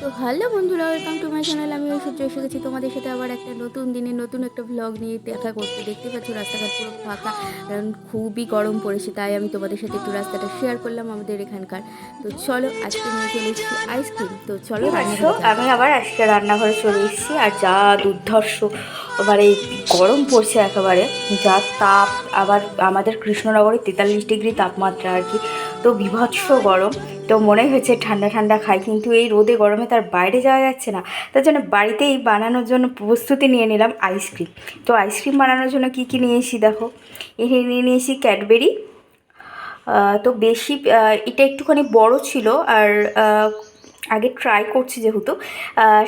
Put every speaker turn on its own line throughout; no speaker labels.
তো হ্যালো বন্ধুরা welcome to my channel. আমি ঐশ্বর্য এসে গেছি তোমাদের সাথে আবার একটা নতুন দিনে নতুন একটা ব্লগ নিয়ে দেখা করতে। দেখতে পাচ্ছ রাস্তাঘাট পুরো ফাঁকা কারণ খুবই গরম পড়েছে তাই আমি তোমাদের সাথে একটু রাস্তাটা শেয়ার করলাম আমাদের এখানকার। তো চলো আজকে নিয়ে চলে এসেছি আইসক্রিম তো চলো
আমি আবার আজকে রান্নাঘরে চলে এসেছি আর যা দুর্ধর্ষ এবারে গরম পড়ছে একেবারে যা তাপ আবার আমাদের কৃষ্ণনগরে তেতাল্লিশ ডিগ্রি তাপমাত্রা আর কি তো বিভৎস গরম। তো মনে হয়েছে ঠান্ডা ঠান্ডা খাই, কিন্তু এই রোদে গরমে তার বাইরে যাওয়া যাচ্ছে না। তার জন্য বাড়িতেই বানানোর জন্য প্রস্তুতি নিয়ে নিলাম আইসক্রিম তো আইসক্রিম বানানোর জন্য কী কী নিয়ে এসেছি দেখো? এখানে নিয়ে নিয়েছি ক্যাডবেরি তো বেশি এটা একটুখানি বড় ছিল আর আগে ট্রাই করছি যেহেতু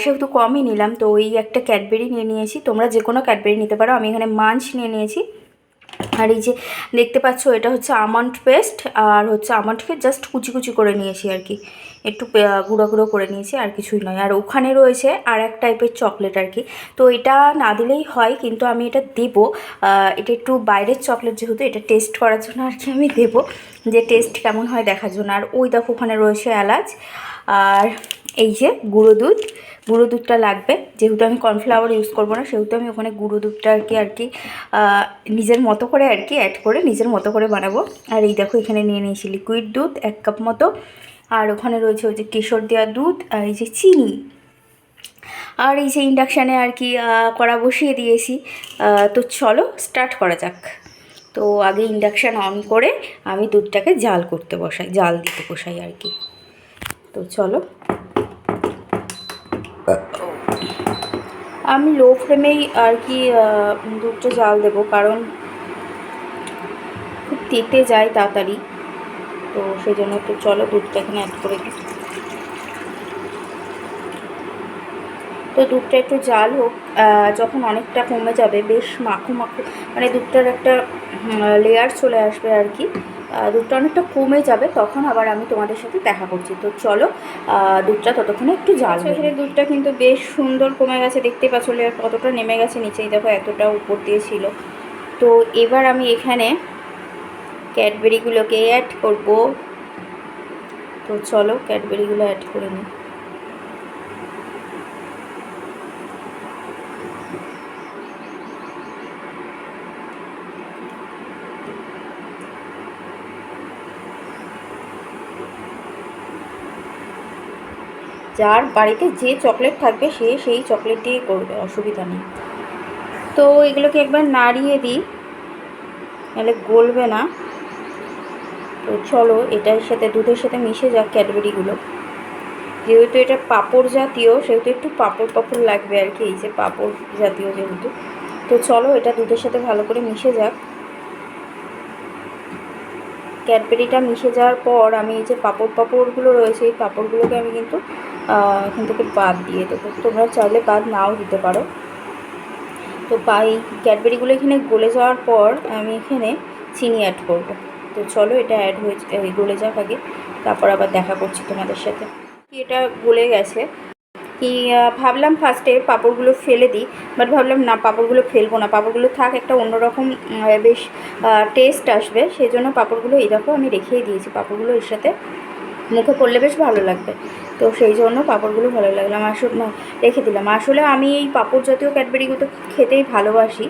সেহেতু কমই নিলাম। তো ওই একটা ক্যাডবেরি নিয়ে নিয়েছি। তোমরা যে কোনো ক্যাডবেরি নিতে পারো। আমি এখানে মাঞ্চ নিয়ে নিয়েছি। আর এই যে দেখতে পাচ্ছ, এটা হচ্ছে আমন্ড পেস্ট, আর হচ্ছে আমন্ড পেস্ট জাস্ট কুচি কুচি করে নিয়েছি আর কি। একটু গুঁড়ো গুঁড়ো করে নিয়েছি, আর কিছুই নয়। আর ওখানে রয়েছে আর এক টাইপের চকলেট আর কি। তো এটা না দিলেই হয়, কিন্তু আমি এটা দেবো। এটা একটু বাইরের চকলেট যেহেতু, এটা টেস্ট করার জন্য আর কি আমি দেবো। যে টেস্ট কেমন হয় দেখার জন্য। আর ওই দেখো, ওখানে রয়েছে এলাচ। আর এই যে গুঁড়ো দুধ, গুঁড়ো দুধটা লাগবে। যেহেতু আমি কর্নফ্লাওয়ার ইউজ করব না, সেহেতু আমি ওখানে গুঁড়ো দুধটা আর কি আর কি নিজের মতো করে আর কি অ্যাড করে নিজের মতো করে বানাবো। আর এই দেখো এখানে নিয়ে নিয়েছি লিকুইড দুধ এক কাপ মতো। আর ওখানে রয়েছে ওই যে কেশর দেওয়া দুধ আর এই যে চিনি। আর এই যে ইন্ডাকশানে আর কি কড়া বসিয়ে দিয়েছি। তো চলো স্টার্ট করা যাক। তো আগে ইন্ডাকশান অন করে আমি দুধটাকে জাল করতে বসাই, জাল দিতে বসাই আর কি। তো চলো। আমি লো ফ্লেমেই আর কি দুধটা জাল দেবো, কারণ খুব তেতে যায় তাড়াতাড়ি। তো সেই জন্য তো চলো দুধটা এখানে অ্যাড করে দিই। তো দুধটা একটু জাল হোক যখন অনেকটা কমে যাবে, বেশ মাখো মাখো মানে দুধটার একটা লেয়ার চলে আসবে আর কি। দুধটা অনেকটা কমে যাবে তখন আবার আমি তোমাদের সাথে দেখা করছি। তো চলো দুধটা ততক্ষণে একটু জাল হোক। এখানে দুধটা কিন্তু বেশ সুন্দর কমে গেছে দেখতে পাচ্ছ আর কতটা নেমে গেছে নিচেই দেখো এতটা উপর দিয়ে ছিল। তো এবার আমি এখানে ক্যাডবেরিগুলোকে অ্যাড করব। তো চলো ক্যাডবেরিগুলো অ্যাড করে নিই। যার বাড়িতে যে চকলেট থাকবে সে সেই চকলেট দিয়ে করবে, অসুবিধা নেই। তো এগুলোকে একবার নাড়িয়ে দিই, নাহলে গলবে না। তো চলো, এটার সাথে, দুধের সাথে মিশে যাক ক্যাডবেরিগুলো। যেহেতু এটা পাপড় জাতীয়, সেহেতু একটু পাপড় পাপড় লাগবে আর কি, এই যে পাপড় জাতীয় যেহেতু। তো চলো, এটা দুধের সাথে ভালো করে মিশে যাক। ক্যাডবেরিটা মিশে যাওয়ার পর আমি এই যে পাপড় পাপড়গুলো রয়েছে, এই পাপড়গুলোকে আমি কিন্তু এখান থেকে বাদ দিয়ে দেবো। তোমরা চাইলে বাদ নাও দিতে পারো। তো পাই ক্যাডবেরিগুলো এখানে গলে যাওয়ার পর আমি এখানে চিনি অ্যাড করব। তো চলো এটা অ্যাড হয়ে গলে যাক আগে। তারপর আবার দেখা করছি তোমাদের সাথে। এটা গলে গেছে? কি ভাবলাম ফার্স্টে পাঁপড়গুলো ফেলে দিই বাট ভাবলাম না, পাঁপড়গুলো ফেলব না। পাঁপড়গুলো থাক, একটা অন্যরকম বেশ টেস্ট আসবে। সেই জন্য পাঁপড়গুলো এই দেখো আমি রেখেই দিয়েছি। পাঁপড়গুলো এর সাথে মুখে পড়লে বেশ ভালো লাগবে। তো সেই জন্য পাঁপড়গুলো ভালো লাগলাম আসলে রেখে দিলাম। আসলে আমি এই পাঁপড় জাতীয় ক্যাডবেরিগুলো খেতেই ভালোবাসি।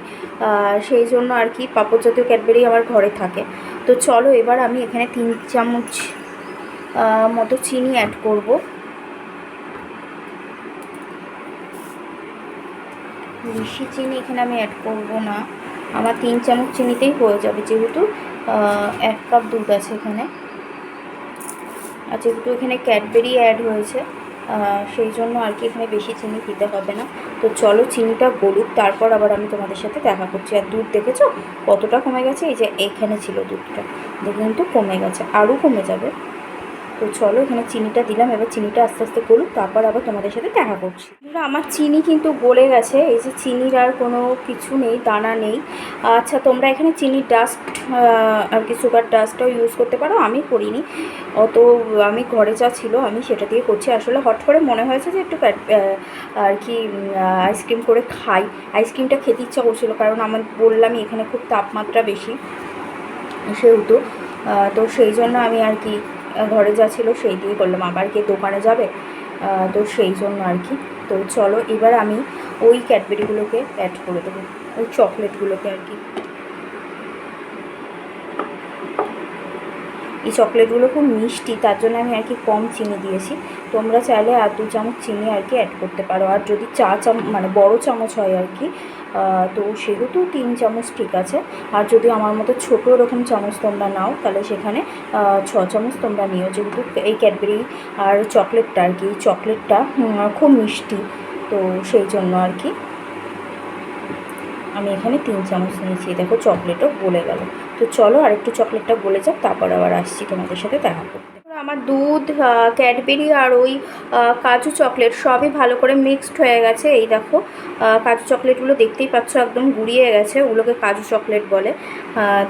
সেই জন্য আর কি পাঁপড় জাতীয় ক্যাডবেরি আমার ঘরে থাকে। তো চলো এবার আমি এখানে তিন চামচ মতো চিনি অ্যাড করব। বেশি চিনি এখানে আমি অ্যাড করব না। আমার তিন চামচ চিনিতেই হয়ে যাবে যেহেতু এক কাপ দুধ আছে এখানে। আর যেহেতু এখানে ক্যাডবেরি অ্যাড হয়েছে সেই জন্য আর কি এখানে বেশি চিনি দিতে হবে না। তো চলো চিনিটা গলুক, তারপর আবার আমি তোমাদের সাথে দেখা করছি। আর দুধ দেখেছ? কতটা কমে গেছে? এই যে এখানে ছিল দুধটা। কিন্তু কমে গেছে, আরও কমে যাবে। তো চলো এখানে চিনিটা দিলাম, এবার চিনিটা আস্তে আস্তে গলুক, তারপর আবার তোমাদের সাথে দেখা করছি। আমার চিনি কিন্তু গলে গেছে, এই যে চিনির আর কোনো কিছু নেই, দানা নেই। আচ্ছা তোমরা এখানে চিনি ডাস্ট আর কি সুগার ডাস্টটাও ইউজ করতে পারো, আমি করিনি। অত আমি ঘরে যা ছিল আমি সেটা দিয়ে করছি। আসলে হট করে মনে হয়েছে যে একটু আর কি আইসক্রিম করে খাই। আইসক্রিমটা খেতে ইচ্ছা করছিল, কারণ আমার বললামই এখানে খুব তাপমাত্রা বেশি, সেহেতু তো সেই জন্য আমি আর কি ঘরে যা ছিল সেই দিয়ে করলাম। আবার কি দোকানে যাবে তো সেই জন্য আর কি। তো চলো, এবার আমি ওই ক্যাডবেরিগুলোকে অ্যাড করে দেবো। ওই চকলেটগুলোকে আর কি। এই চকলেটগুলো খুব মিষ্টি, তার জন্য আমি আর কি কম চিনি দিয়েছি। তোমরা চাইলে আর দু চামচ চিনি আর কি অ্যাড করতে পারো। আর যদি চা চাম মানে বড় চামচ হয় আর কি তো সেহেতু তিন চামচ ঠিক আছে। আর যদি আমার মতো ছোটো রকম চামচ তোমরা নাও, তাহলে সেখানে ছ চামচ তোমরা নিও। যেহেতু এই ক্যাডবেরি আর চকলেটটা আর কি চকলেটটা খুব মিষ্টি, তো সেই জন্য আর কি। আমি এখানে তিন চামচ নিয়েছি। দেখো চকলেটও গলে গেল। তো চলো আর একটু চকলেটটা গলে যাক, তারপর আবার আসছি তোমাদের সাথে দেখা করতে। আমার দুধ ক্যাডবেরি আর ওই কাজু চকলেট সবই ভালো করে মিক্সড হয়ে গেছে। এই দেখো কাজু চকলেটগুলো দেখতেই পাচ্ছ একদম গুড়িয়ে গেছে, ওগুলোকে কাজু চকলেট বলে।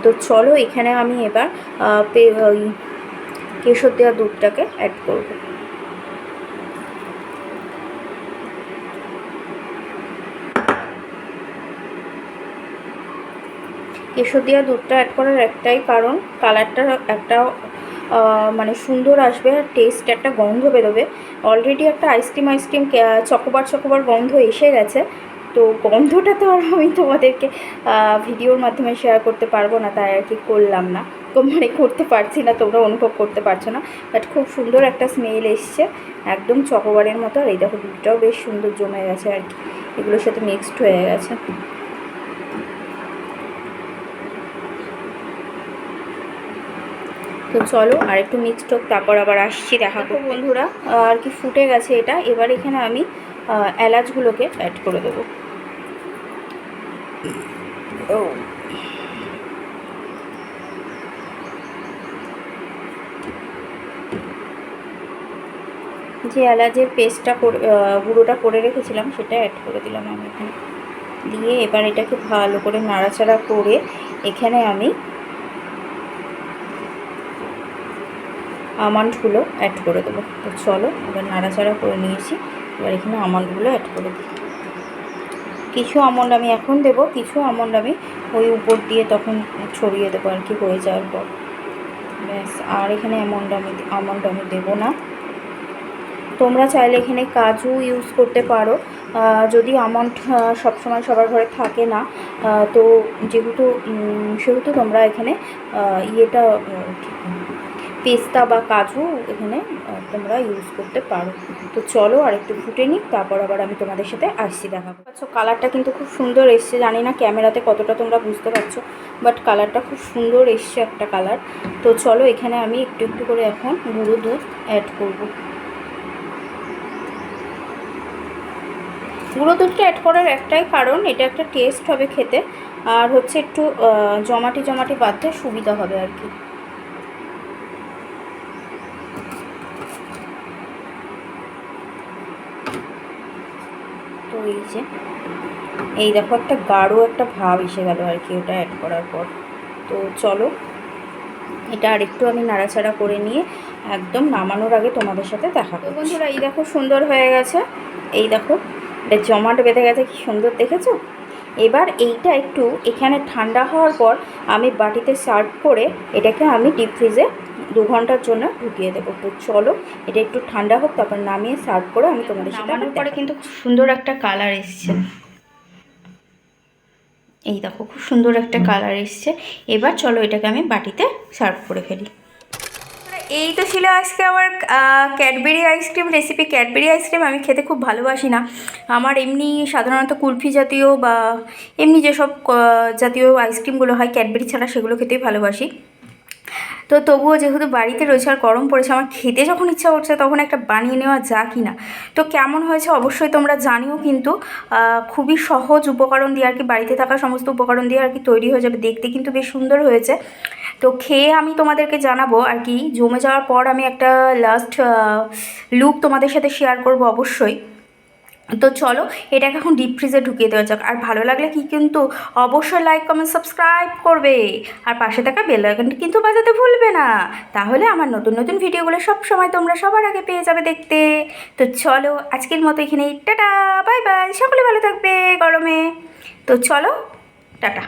তো চলো এখানে আমি এবার ওই কেশর দেওয়া দুধটাকে অ্যাড করব। কেশর দেওয়া দুধটা অ্যাড করার একটাই কারণ কালারটা একটা মানে সুন্দর আসবে আর টেস্ট একটা গন্ধ বেরোবে। অলরেডি একটা আইসক্রিম আইসক্রিম চকোবার চকোবার গন্ধ এসে গেছে। তো গন্ধটা তো আর আমি তোমাদেরকে ভিডিওর মাধ্যমে শেয়ার করতে পারব না, তাই আর কি করলাম না। তো মানে করতে পারছি না, তোমরা অনুভব করতে পারছ না। বাট খুব সুন্দর একটা স্মেল এসছে, একদম চকোবারের মতো। আর এই দেখো দুধটাও বেশ সুন্দর জমে গেছে আর কি। এগুলোর সাথে মিক্সড হয়ে গেছে। তো চলো আর একটু মিক্সড হোক তারপর আবার আসছি দেখা করতে। বন্ধুরা আর কি ফুটে গেছে এটা এবার এখানে আমি এলাচগুলোকে অ্যাড করে দেবো। ও। যে এলাচের পেস্টটা করে গুঁড়োটা করে রেখেছিলাম সেটা অ্যাড করে দিলাম আমি এখানে। দিয়ে এবার এটাকে ভালো করে নাড়াচাড়া করে এখানে আমি আমন্ডগুলো অ্যাড করে দেবো। তো চলো, এবার নাড়াচাড়া করে নিয়েছি। এবার এখানে আমন্ডগুলো অ্যাড করে দিই। কিছু আমন্ড আমি এখন দেবো, কিছু আমন্ড আমি ওই উপর দিয়ে তখন ছড়িয়ে দেবো আর কি, হয়ে যাওয়ার পর। ব্যাস, আর এখানে আমন্ড আমি আমন্ড আমি দেবো না। তোমরা চাইলে এখানে কাজু ইউজ করতে পারো। যদি আমন্ড সবসময় সবার ঘরে থাকে না তো যেহেতু সেহেতু তোমরা এখানে ইয়েটা পেস্তা বা কাজু এখানে তোমরা ইউজ করতে পারো। তো চলো আর একটু ফুটে নিই, তারপর আবার আমি তোমাদের সাথে আসছি দেখাবো। আচ্ছা কালারটা কিন্তু খুব সুন্দর এসছে, জানি না ক্যামেরাতে কতটা তোমরা বুঝতে পারছ বাট কালারটা খুব সুন্দর এসছে একটা কালার তো চলো এখানে আমি একটু একটু করে এখন গুঁড়ো দুধ অ্যাড করব। গুঁড়ো দুধটা অ্যাড করার একটাই কারণ, এটা একটা টেস্ট হবে খেতে, আর হচ্ছে একটু জমাটি জমাটি বাঁধতে সুবিধা হবে আর কি। তো এই দেখো একটা গাঢ় একটা ভাব এসে গেল আর কি ওটা অ্যাড করার পর। তো চলো এটা আরেকটু আমি নাড়াচাড়া করে নিয়ে একদম নামানোর আগে তোমাদের সাথে দেখা করব বন্ধুরা এই দেখো সুন্দর হয়ে গেছে। এই দেখো এটা জমাট বেঁধে গেছে কি সুন্দর দেখেছ? এবার এইটা একটু এখানে ঠান্ডা হওয়ার পর আমি বাটিতে সার্ভ করে এটাকে আমি ডিপ ফ্রিজে দু ঘণ্টার জন্য ঢুকিয়ে দেবো। তো চলো এটা একটু ঠান্ডা হোক তারপর নামিয়ে সার্ভ করে আমি তোমাদের সাথে পরে কিন্তু খুব সুন্দর একটা কালার এসছে। এই দেখো খুব সুন্দর একটা কালার এসছে। এবার চলো এটাকে আমি বাটিতে সার্ভ করে ফেলি। এই তো ছিল আজকে আমার Cadbury ice cream recipe Cadbury ice cream আমি খেতে খুব ভালোবাসি না। আমার এমনি সাধারণত কুলফি জাতীয় বা এমনি যেসব জাতীয় আইসক্রিমগুলো হয় ক্যাডবেরি ছাড়া সেগুলো খেতেই ভালোবাসি। তো তবুও যেহেতু বাড়িতে রয়েছে আর গরম পড়েছে, আমার খেতে যখন ইচ্ছা করছে তখন একটা বানিয়ে নেওয়া যা কি না তো কেমন হয়েছে অবশ্যই তোমরা জানিও কিন্তু। খুবই সহজ উপকরণ দিয়ে আর কি বাড়িতে থাকা সমস্ত উপকরণ দিয়ে আর কি তৈরি হয়ে যাবে। দেখতে কিন্তু বেশ সুন্দর হয়েছে। তো খেয়ে আমি তোমাদেরকে জানাব আর কি, জমে যাওয়ার পর আমি একটা লাস্ট লুক তোমাদের সাথে শেয়ার করব অবশ্যই। তো চলো, এটাকে এখন ডিপ ফ্রিজে ঢুকিয়ে দেওয়া যাক। আর ভালো লাগলে কি কিন্তু অবশ্যই লাইক কমেন্ট সাবস্ক্রাইব করবে। আর পাশে থাকা বেল আইকনটি কিন্তু বাজাতে ভুলবে না। তাহলে আমার নতুন নতুন ভিডিওগুলো সব সময় তোমরা সবার আগে পেয়ে যাবে দেখতে। তো চলো, আজকের মতো এখানেই, টাটা বাই বাই সকলে ভালো থাকবে গরমে। তো চলো, টাটা।